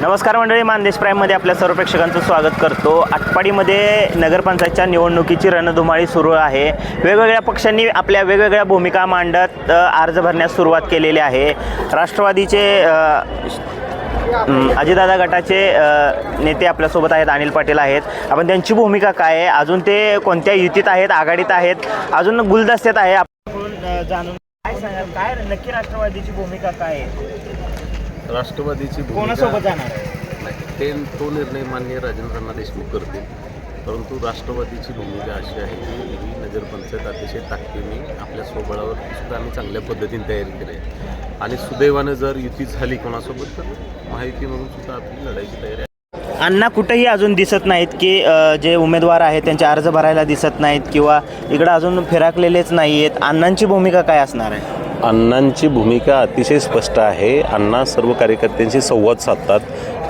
नमस्कार मंडळी मानदेश प्राईममध्ये आपल्या सर्व प्रेक्षकांचं स्वागत करतो. आटपाडीमध्ये नगरपंचायतच्या निवडणुकीची रणधुमाळी सुरू आहे. वेगवेगळ्या पक्षांनी आपल्या वेगवेगळ्या भूमिका मांडत अर्ज भरण्यास सुरुवात केलेली आहे. राष्ट्रवादीचे अजितदादा गटाचे नेते आपल्यासोबत आहेत अनिल पाटील आहेत. आपण त्यांची भूमिका काय आहे? अजून ते कोणत्या युतीत आहेत आघाडीत आहेत? अजून गुलदस्त्यात आहे. आपण जाणून काय सांगाल? काय नक्की राष्ट्रवादीची भूमिका काय आहे? राष्ट्रवादीची भूमिका- कोणासोबत जाणार? आहे नाही, ते तो निर्णय मान्य राजेंद्रांना देशमुख करतील. परंतु राष्ट्रवादीची भूमिका अशी आहे की ही नगरपंचायत अतिशय ताकदीने आपल्या स्वबळावर सुद्धा आम्ही चांगल्या पद्धतीने तयारी केली आहे. आणि सुदैवानं जर युती झाली कोणासोबत तर माहिती म्हणून सुद्धा आपली लढायची तयारी आहे. अण्णा कुठेही अजून दिसत नाहीत की जे उमेदवार आहेत त्यांचे अर्ज भरायला दिसत नाहीत किंवा इकडं अजून फिराकलेलेच नाही आहेत अण्णांची भूमिका काय असणार आहे? अण्णांची भूमिका अतिशय स्पष्ट आहे. अण्णा सर्व कार्यकर्त्यांशी संवाद साधतात.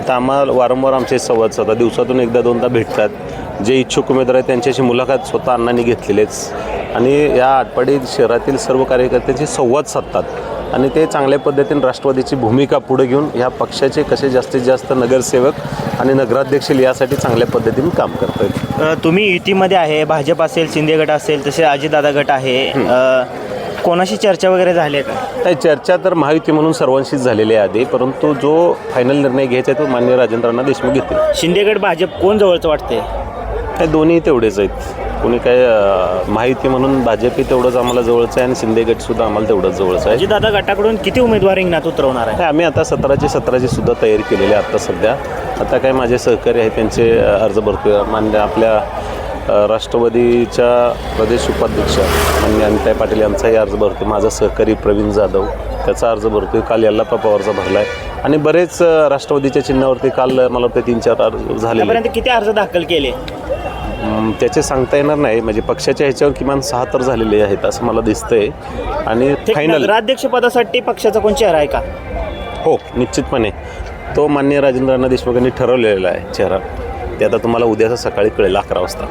तर आम्हाला वारंवार आमचे संवाद साधतात. दिवसातून एकदा दोनदा भेटतात. जे इच्छुक उमेदवार आहेत त्यांच्याशी मुलाखत स्वतः अण्णांनी घेतलेलेच. आणि या आटपाडी शहरातील सर्व कार्यकर्त्यांशी संवाद साधतात. आणि ते चांगल्या पद्धतीने राष्ट्रवादीची भूमिका पुढे घेऊन ह्या पक्षाचे कसे जास्तीत जास्त नगरसेवक आणि नगराध्यक्ष यासाठी चांगल्या पद्धतीने काम करत आहेत तुम्ही युतीमध्ये आहे भाजप असेल शिंदे गट असेल तसे अजितदादा गट आहे. कोणाशी चर्चा वगैरे झाली आहे? का नाही चर्चा तर महायुती म्हणून सर्वांशीच झालेली आहे आधी परंतु जो फायनल निर्णय घ्यायचा आहे तो मान्य राजेंद्रांना देशमुख घेतील. शिंदे गट भाजप कोण जवळचं वाटते दोन्ही तेवढेच आहेत. कोणी काय अं, माहिती म्हणून भाजपही तेवढंच आम्हाला जवळचं आहे आणि शिंदे गटसुद्धा आम्हाला तेवढंच जवळचं आहे. अजितदादा गटाकडून किती उमेदवार रिंगणात उतरवणार आहे? आम्ही आता सतराची सतराची सुद्धा तयारी केलेली आहे आत्ता सध्या. आता काय माझे सहकारी आहेत त्यांचे अं, अर्ज भरतोय. मान्य आपल्या अं, राष्ट्रवादीच्या प्रदेश उपाध्यक्ष मान्य अनिताई पाटील यांचाही अर्ज भरतोय. माझा सहकारी प्रवीण जाधव त्याचा अर्ज भरतोय. काल यल्लाप्पा पवारचा भरला आहे आणि बरेच अं, राष्ट्रवादीच्या चिन्हावरती काल अं, मला वाटतं तीन चार अर्ज झालेले आहेत. आतापर्यंत किती अर्ज दाखल केले? त्याचे सांगता येणार नाही. म्हणजे पक्षाच्या ह्याच्यावर किमान सहा तर झालेले आहेत असं मला दिसतंय. आणि फायनल नगराध्यक्ष पदासाठी पक्षाचा कोण चेहरा आहे का? हो निश्चितपणे. तो मान्य राजेंद्रांना देशमुखांनी ठरवलेला आहे चेहरा. ते आता तुम्हाला उद्याचा सकाळी कळेल अकरा वाजता.